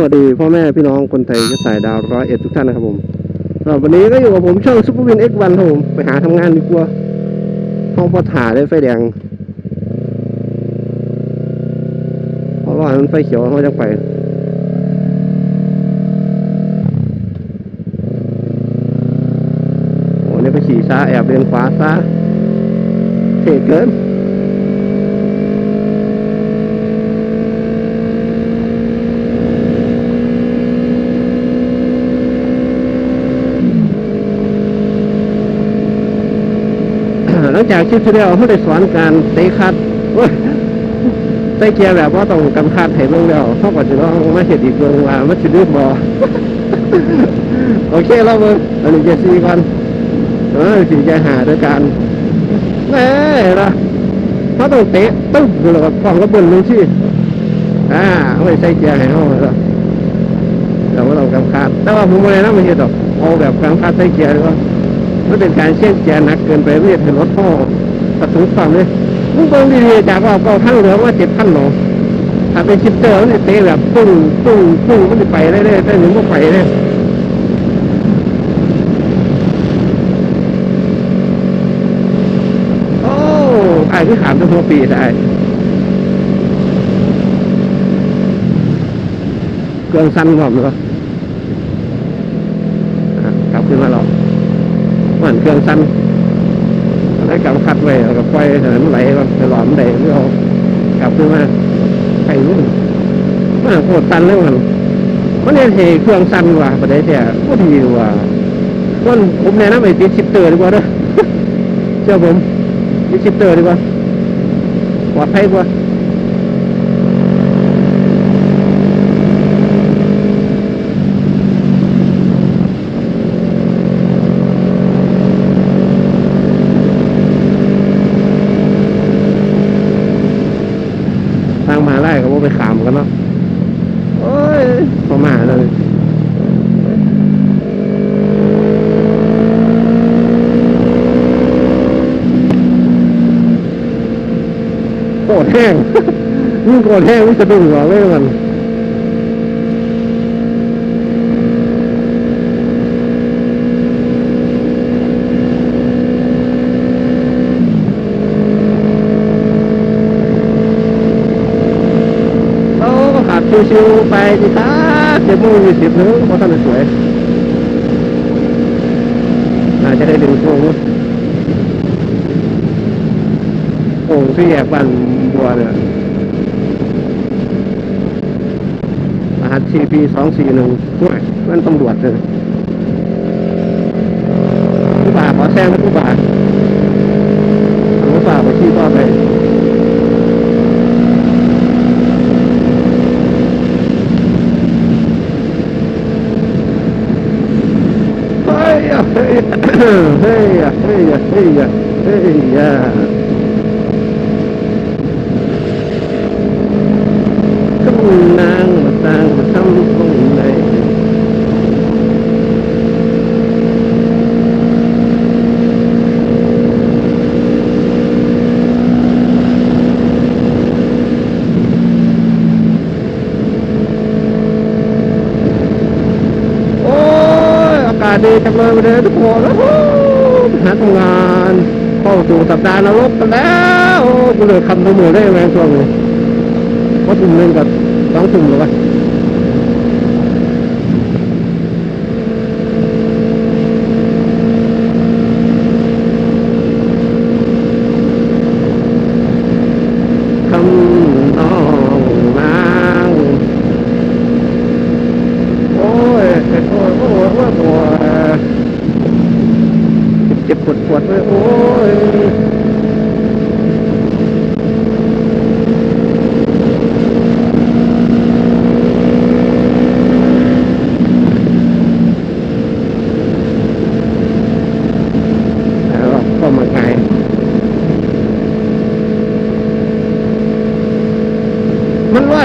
สวัสดีพ่อแม่พี่น้องคนไทยเชื้อสายดาวร้อยเอ็ดทุกท่านนะครับผมสำหรับวันนี้ก็อยู่กับผมช่องซุปเปอร์วินเอ็กวันครับผมไปหาทำงานดีกว่าห้องพอถ่าได้ไฟแดงเพราะว่ามันไฟเขียวเขาจะไปโอ้เนี่ยไปขี่ช้าแอบเลนขวาซะเท่เกิน ห ลังจากคลิปที่แล้วเขาได้สอนการเตะคัดโอ้เกียร์แบบว่าต้องกำคัดให้เบิ่งแล้วเขาก็จะต้องมาเห็นอีกเบิ่งว่ามันจะดื้อบอโอเคเราเบิ่งอันนี้เจซีก่อนเออสี่ใจหาด้วยกันแน่ละเขาต้องเตะตึ้งแล้วก็ฟ้องกระเบิ้ลลงที่อ่าเอาไปใส่เกียร์ให้เขาแล้วเราก็ต้องกำคัดแต่ว่าผมไม่ได้นะไม่ใช่ดอกเอาแบบกำคัดใส่เกียร์ดีกว่า มันเป็นการเชี่ยงแจหนักเกินไปไม่ใช่เป็นรถพ่อกระสุนฟังเลยมึงเบิ่งดีๆจากว่าเก้าพันเหลือว่าเจ็ดพันหนอถ้าเป็นชิปเตอร์มันจะเตะแบบปุ้งปุ้งปุ้งมันจะไปได้เลยแต่หนึ่งก็ไปเลยโอ้ไอ้ที่ขามตัวหัวปีได้เครื่องสั้นหมดเลยอะกลับขึ้นมาหมือนเค รื่องสั้นแล้วกำคัดไว้แล้วก็ปล่อยให้มันไหลก็ไปหลอมได้ไม่เอากลับขึ้นมาไปนู่นมันโคตรสั้นเลยมันมันเนี่ยเทเครื่องสั้นว่ะประเดี๋ยวเนี่ยก็ดีว่ะมันผมแนะนำไปติดชิปเตอร์ดีกว่าเด้อเชื่อผมติดชิปเตอร์ดีกว่าปลอดภัยกว่า ทางมหาไล่ก็ว่าไปขามกันเนาะโอ้ยพอมาเลยโกรธแห้ งยิ่งโกรธแห้งยิ่งสะดุ้งกว่าเว้ยมันโอ้ขับชิวๆไปสิครับเดี๋ยวมือมีสิบนึงเพราะท่านสวยน่าจะได้ดึงโค้ง โค้งที่แยกบ้านบัวเนี่ยรหัสทีพีสองสี่หนึ่งด้วยมันตำรวจเลยผู้บ่าขอแซงนะผู้บ่าผู้บ่าไปที่ต่อไปเฮ้ยอะเฮ้ยอะเฮ้ยอะเฮ้ยอะเฮ้ยอะเฮ้ยอะก็มึง นางมาสร้างมาทำตรงไหนโอ้ยอากาศดีจังเลยวันนี้ทุกคนโอ้โหาทำงานเข้าสู่สัปดาห์นรกกันแล้วโอ้กูเลยคำตัวมือได้ยังช่วงนี้ว่าทุ่มหนึ่งกับ สองทุ่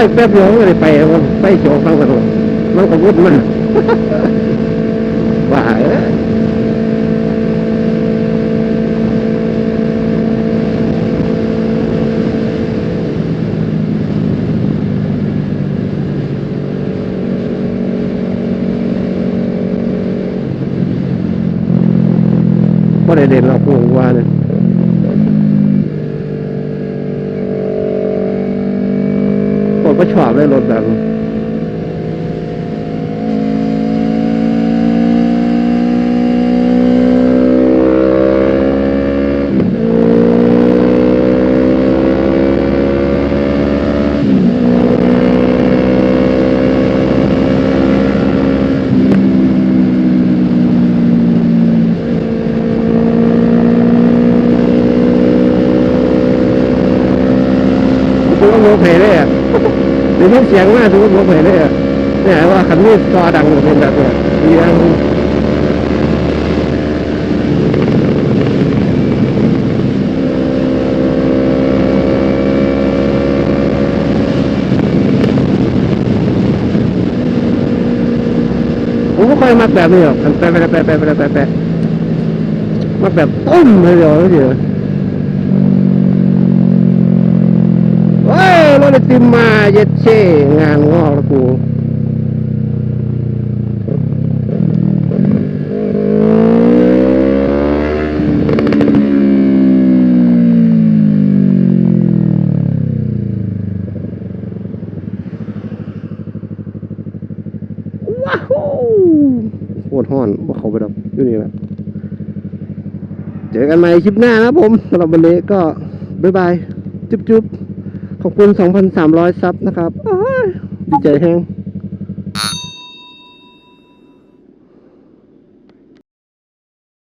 งแป๊บเดียวก็เลยไปไปโจฟังกันมันก็วุ่นมากว่าเนี่นเราคงว่าเนี่ย ชอบได้รถแบบนี้ถือว่าโมเพเลยอะหรือ เสียงมากถือว่าโมเพเลยอะเนี่ยว่าคันนี้จอดังเป็นแบบเนี้ยเสียงผมไม่ค่อยมักแบบนี้หรอกแปะแปะแปะแปะแปะแปะแปะมักแบบตุ้มเลยเดียวเดียว เฮ้ยรถไอติมาเย็ดเช่งานงอกล้วกูว้าวโคตรห้อนว่าเขาไปดอกอยู่นี่แหละเจอกันใหม่คลิปหน้านะผมสำหรับวันนี้ก็บ๊ายบาย จุ๊บจุ๊บ ขอบคุณ 2,300 ซับนะครับดีใจแฮง